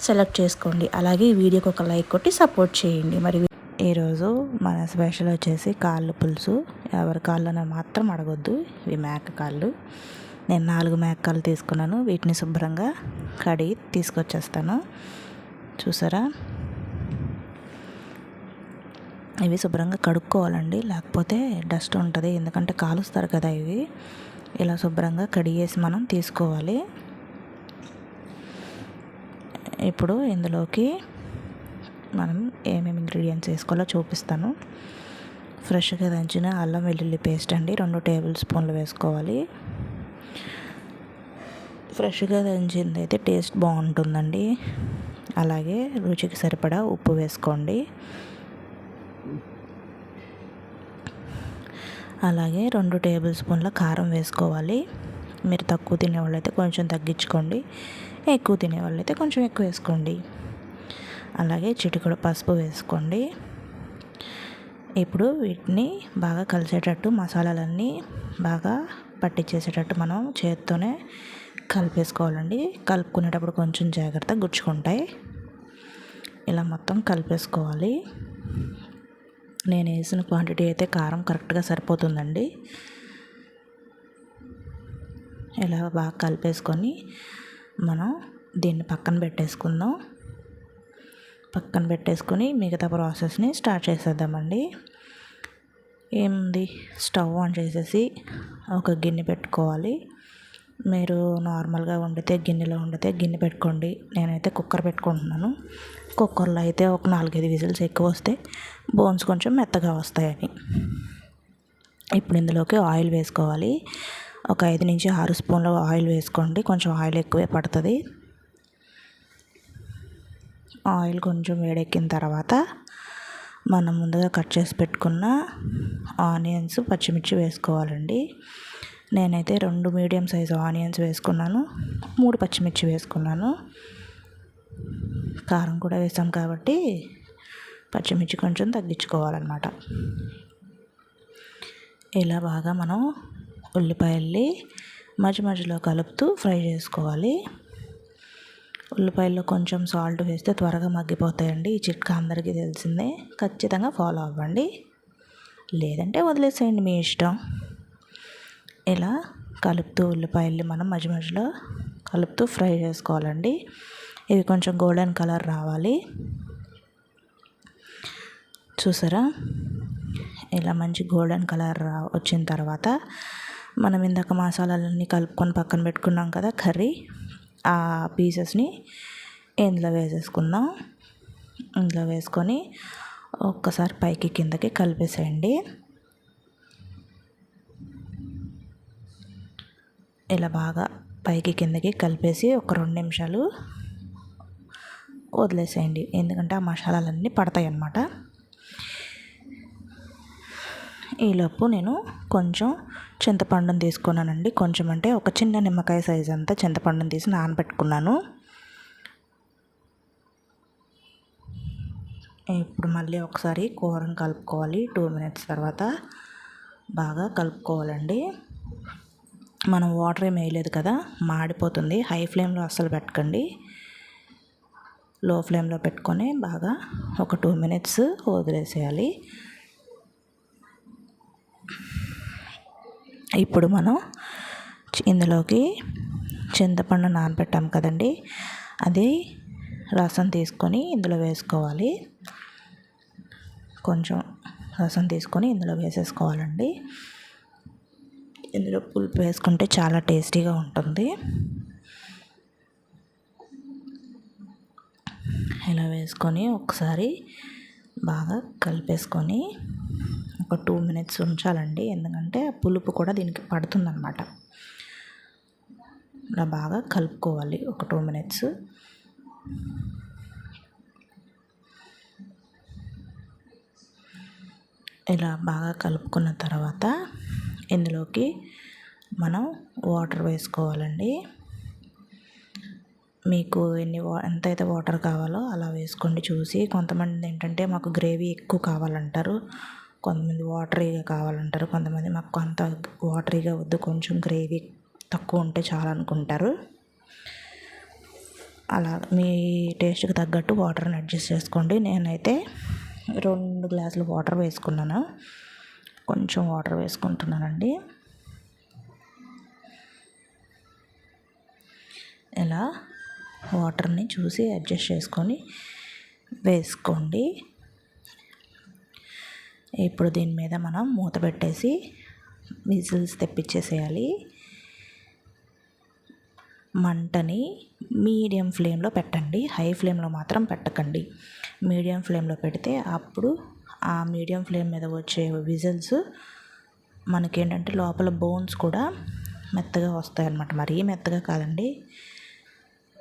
Select చేసుకోండి. అలాగే ఈ వీడియోకి ఒక లైక్ కొట్టి సపోర్ట్ చేయండి. మరి ఈరోజు మన స్పెషల్ వచ్చేసి కాళ్ళు పులుసు. ఎవరి కాళ్ళని మాత్రం అడగొద్దు. ఇవి మేక కాళ్ళు. నేను నాలుగు మేక కాళ్ళు తీసుకున్నాను. వీటిని శుభ్రంగా కడిగి తీసుకొచ్చేస్తాను. చూసారా? ఇవి శుభ్రంగా కడుక్కోవాలండి. లేకపోతే డస్ట్ ఉంటుంది. ఎందుకంటే కాలుస్తారు కదా ఇవి. ఇలా శుభ్రంగా కడిగేసి మనం తీసుకోవాలి. ఇప్పుడు ఇందులోకి మనం ఏమేమి ఇంగ్రీడియంట్స్ వేసుకోవాలో చూపిస్తాను. ఫ్రెష్గా దంచిన అల్లం వెల్లుల్లి పేస్ట్ అండి. రెండు టేబుల్ స్పూన్లు వేసుకోవాలి. ఫ్రెష్గా దంచింది అయితే టేస్ట్ బాగుంటుందండి. అలాగే రుచికి సరిపడా ఉప్పు వేసుకోండి. అలాగే రెండు టేబుల్ స్పూన్ల కారం వేసుకోవాలి. మీరు తక్కువ తినేవాళ్ళు అయితే కొంచెం తగ్గించుకోండి. ఎక్కువ తినేవాళ్ళు అయితే కొంచెం ఎక్కువ వేసుకోండి. అలాగే చిటికడు పసుపు వేసుకోండి. ఇప్పుడు వీటిని బాగా కలిసేటట్టు మసాలాలన్నీ బాగా పట్టించేసేటట్టు మనం చేత్తోనే కలిపేసుకోవాలండి. కలుపుకునేటప్పుడు కొంచెం జాగ్రత్త గుచ్చుకుంటాయి. ఇలా మొత్తం కలిపేసుకోవాలి. నేను వేసిన క్వాంటిటీ అయితే కారం కరెక్ట్గా సరిపోతుందండి. ఇలా బాగా కలిపేసుకొని మనం దీన్ని పక్కన పెట్టేసుకుందాం. పక్కన పెట్టేసుకొని మిగతా ప్రాసెస్ని స్టార్ట్ చేసేద్దామండి. ఏముంది? స్టవ్ ఆన్ చేసేసి ఒక గిన్నె పెట్టుకోవాలి. మీరు నార్మల్గా వండితే గిన్నెలో వండితే గిన్నె పెట్టుకోండి. నేనైతే కుక్కర్ పెట్టుకుంటున్నాను. కుక్కర్లో అయితే ఒక నాలుగైదు విజిల్స్ ఎక్కువ వస్తే బోన్స్ కొంచెం మెత్తగా వస్తాయని. ఇప్పుడు ఇందులోకి ఆయిల్ వేసుకోవాలి. ఒక ఐదు నుంచి ఆరు స్పూన్ల ఆయిల్ వేసుకోండి. కొంచెం ఆయిల్ ఎక్కువే పడుతుంది. ఆయిల్ కొంచెం వేడెక్కిన తర్వాత మనం ముందుగా కట్ చేసి పెట్టుకున్న ఆనియన్స్ పచ్చిమిర్చి వేసుకోవాలండి. నేనైతే రెండు మీడియం సైజు ఆనియన్స్ వేసుకున్నాను. మూడు పచ్చిమిర్చి వేసుకున్నాను. కారం కూడా వేసాం కాబట్టి పచ్చిమిర్చి కొంచెం తగ్గించుకోవాలన్నమాట. ఇలా బాగా మనం ఉల్లిపాయల్ని మధ్య మధ్యలో కలుపుతూ ఫ్రై చేసుకోవాలి. ఉల్లిపాయల్లో కొంచెం సాల్ట్ వేస్తే త్వరగా మగ్గిపోతాయండి. ఈ చిట్కా అందరికీ తెలిసిందే. ఖచ్చితంగా ఫాలో అవ్వండి. లేదంటే వదిలేసేయండి మీ ఇష్టం. ఇలా కలుపుతూ ఉల్లిపాయల్ని మనం మధ్య మధ్యలో కలుపుతూ ఫ్రై చేసుకోవాలండి. ఇవి కొంచెం గోల్డెన్ కలర్ రావాలి. చూసారా? ఇలా మంచి గోల్డెన్ కలర్ వచ్చిన తర్వాత మనం ఇందాక మసాలాలన్నీ కలుపుకొని పక్కన పెట్టుకున్నాం కదా కర్రీ. ఆ పీసెస్ని ఇందులో వేసేసుకుందాం. ఇందులో వేసుకొని ఒక్కసారి పైకి కిందకి కలిపేసేయండి. ఇలా బాగా పైకి కిందకి కలిపేసి ఒక రెండు నిమిషాలు వదిలేసేయండి. ఎందుకంటే ఆ మసాలాలన్నీ పడతాయి అన్నమాట ఈలోపు నేను కొంచెం చింతపండును తీసుకున్నానండి. కొంచెం అంటే ఒక చిన్న నిమ్మకాయ సైజ్ అంతా చింతపండుని తీసి నానబెట్టుకున్నాను. ఇప్పుడు మళ్ళీ ఒకసారి కూరను కలుపుకోవాలి. టూ మినిట్స్ తర్వాత బాగా కలుపుకోవాలండి. మనం వాటర్ ఏమి వేయలేదు కదా మాడిపోతుంది. హై ఫ్లేమ్లో అస్సలు పెట్టకండి. లో ఫ్లేమ్లో పెట్టుకొని బాగా ఒక టూ మినిట్స్ వదిలేసేయాలి. ఇప్పుడు మనం ఇందులోకి చింతపండు నానబెట్టాం కదండి. అది రసం తీసుకొని ఇందులో వేసుకోవాలి. కొంచెం రసం తీసుకొని ఇందులో వేసేసుకోవాలండి. ఇందులో పులుపు వేసుకుంటే చాలా టేస్టీగా ఉంటుంది. ఇలా వేసుకొని ఒకసారి బాగా కలిపేసుకొని ఒక టూ మినిట్స్ ఉంచాలండి. ఎందుకంటే పులుపు కూడా దీనికి పడుతుందన్నమాట. ఇలా బాగా కలుపుకోవాలి ఒక టూ మినిట్స్. ఇలా బాగా కలుపుకున్న తర్వాత ఇందులోకి మనం వాటర్ వేసుకోవాలండి. మీకు ఎన్ని వా ఎంతైతే వాటర్ కావాలో అలా వేసుకోండి చూసి. కొంతమంది ఏంటంటే మాకు గ్రేవీ ఎక్కువ కావాలంటారు. కొంతమంది వాటరీగా కావాలంటారు కొంతమంది మాకు కొంత వాటరీగా వద్దు కొంచెం గ్రేవీ తక్కువ ఉంటే చాలా అనుకుంటారు. అలా మీ టేస్ట్కి తగ్గట్టు వాటర్ని అడ్జస్ట్ చేసుకోండి. నేనైతే రెండు గ్లాసులు వాటర్ వేసుకున్నాను. కొంచెం వాటర్ వేసుకుంటున్నానండి. ఇలా వాటర్ని చూసి అడ్జస్ట్ చేసుకొని వేసుకోండి. ఇప్పుడు దీని మీద మనం మూత పెట్టేసి విజిల్స్ తెప్పించేసేయాలి. మంటని మీడియం ఫ్లేమ్లో పెట్టండి. హై ఫ్లేమ్లో మాత్రం పెట్టకండి. మీడియం ఫ్లేమ్లో పెడితే అప్పుడు ఆ మీడియం ఫ్లేమ్ మీద వచ్చే విజిల్స్ మనకేంటంటే లోపల బోన్స్ కూడా మెత్తగా వస్తాయి అన్నమాట మరీ మెత్తగా కాదండి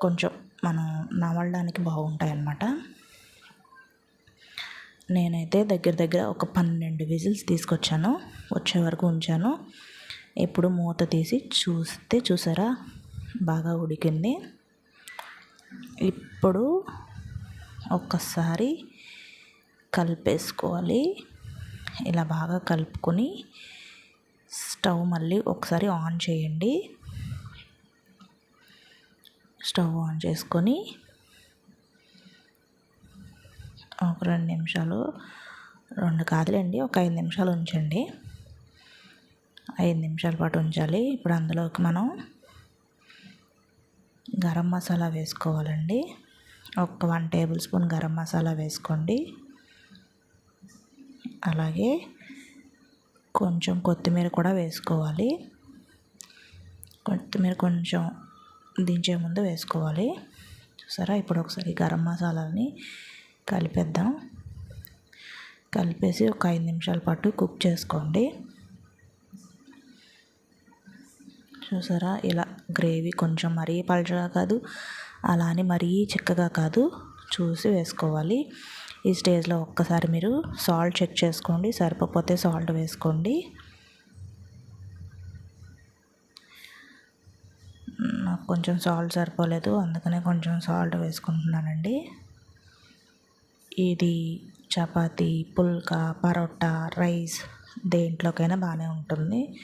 కొంచెం మనం నమలడానికి బాగుంటాయి అన్నమాట నేనైతే దగ్గర దగ్గర ఒక పన్నెండు విజిల్స్ తీసుకొచ్చాను. వచ్చే వరకు ఉంచాను. ఇప్పుడు మూత తీసి చూస్తే చూసారా? బాగా ఉడికింది. ఇప్పుడు ఒక్కసారి కలిపేసుకోవాలి. ఇలా బాగా కలుపుకొని స్టవ్ మళ్ళీ ఒకసారి ఆన్ చేయండి. స్టవ్ ఆన్ చేసుకొని ఒక రెండు నిమిషాలు రెండు కాదులేండి ఒక ఐదు నిమిషాలు ఉంచండి. ఐదు నిమిషాల పాటు ఉంచాలి. ఇప్పుడు అందులోకి మనం గరం మసాలా వేసుకోవాలండి. ఒక one tablespoon garam masala వేసుకోండి. అలాగే కొంచెం కొత్తిమీర కూడా వేసుకోవాలి. కొత్తిమీర కొంచెం దించే ముందు వేసుకోవాలి. సరే ఇప్పుడు ఒకసారి గరం మసాలాని కలిపేద్దాం. కలిపేసి ఒక ఐదు నిమిషాల పాటు కుక్ చేసుకోండి. చూసారా? ఇలా గ్రేవీ కొంచెం మరీ పలచగా కాదు అలా అని మరీ చిక్కగా కాదు. చూసి వేసుకోవాలి. ఈ స్టేజ్లో ఒక్కసారి మీరు సాల్ట్ చెక్ చేసుకోండి. సరిపోతే సాల్ట్ వేసుకోండి. నాకు కొంచెం సాల్ట్ సరిపోలేదు అందుకనే కొంచెం సాల్ట్ వేసుకుంటున్నానండి. ఇది చపాతి పుల్కా పరోటా రైస్ దేంట్లోకైనా బాగానే ఉంటుంది.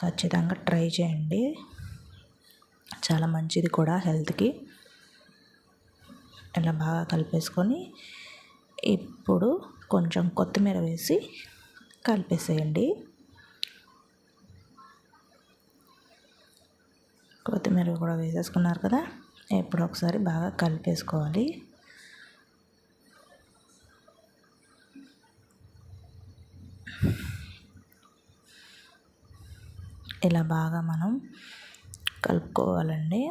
ఖచ్చితంగా ట్రై చేయండి. చాలా మంచిది కూడా హెల్త్కి. ఇలా బాగా కలిపేసుకొని ఇప్పుడు కొంచెం కొత్తిమీర వేసి కలిపేసేయండి. కొత్తిమీర కూడా వేసేసుకున్నారు కదా? ఇప్పుడు ఒకసారి బాగా కలిపేసుకోవాలి. ఇలా బాగా మనం కలుపుకోవాలండి?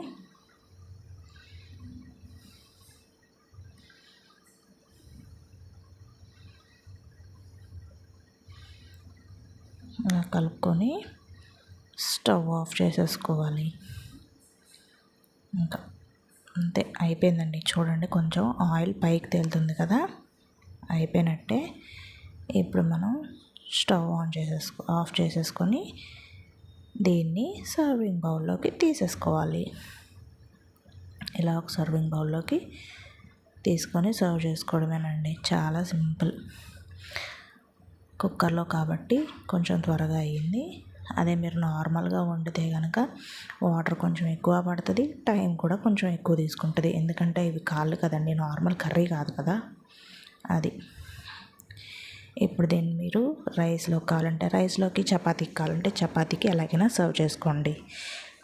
కలుపుకొని స్టవ్ ఆఫ్ చేసేసుకోవాలి. ఇంకా అంతే అయిపోయిందండి. చూడండి కొంచెం ఆయిల్ పైకి తేలుతుంది కదా? అయిపోయినట్టే ఇప్పుడు మనం స్టవ్ ఆన్ చేసేసుకో ఆఫ్ చేసేసుకొని దీన్ని సర్వింగ్ బౌల్లోకి తీసేసుకోవాలి. ఇలా ఒక సర్వింగ్ బౌల్లోకి తీసుకొని సర్వ్ చేసుకోవడమేనండి. చాలా సింపుల్. కుక్కర్లో కాబట్టి కొంచెం త్వరగా అయ్యింది. అదే మీరు నార్మల్గా వండితే కనుక వాటర్ కొంచెం ఎక్కువ పడుతుంది టైం కూడా కొంచెం ఎక్కువ తీసుకుంటుంది. ఎందుకంటే ఇవి కాళ్ళు కదండి నార్మల్ కర్రీ కాదు కదా. అది. ఇప్పుడు దీన్ని మీరు రైస్లో కావాలంటే రైస్లోకి చపాతీకి కావాలంటే చపాతీకి ఎలాగైనా సర్వ్ చేసుకోండి.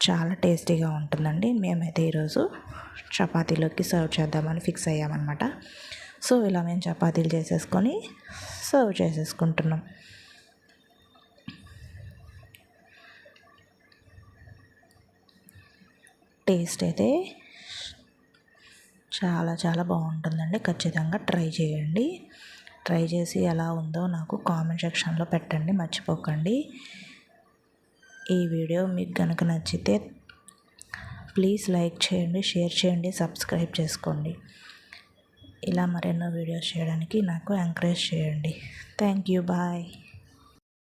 చాలా టేస్టీగా ఉంటుందండి. మేమైతే ఈరోజు చపాతీలోకి సర్వ్ చేద్దామని ఫిక్స్ అయ్యామన్నమాట. సో ఇలా మేము చపాతీలు చేసేసుకొని సర్వ్ చేసేసుకుంటున్నాం. టేస్ట్ అయితే చాలా చాలా బాగుంటుందండి. ఖచ్చితంగా ట్రై చేయండి. ట్రై చేసి ఎలా ఉందో నాకు కామెంట్ సెక్షన్లో పెట్టండి మర్చిపోకండి. ఈ వీడియో మీకు కనుక నచ్చితే ప్లీజ్ లైక్ చేయండి షేర్ చేయండి సబ్స్క్రైబ్ చేసుకోండి. ఇలా మరెన్నో వీడియోస్ చేయడానికి నాకు ఎంకరేజ్ చేయండి. Thank you bye.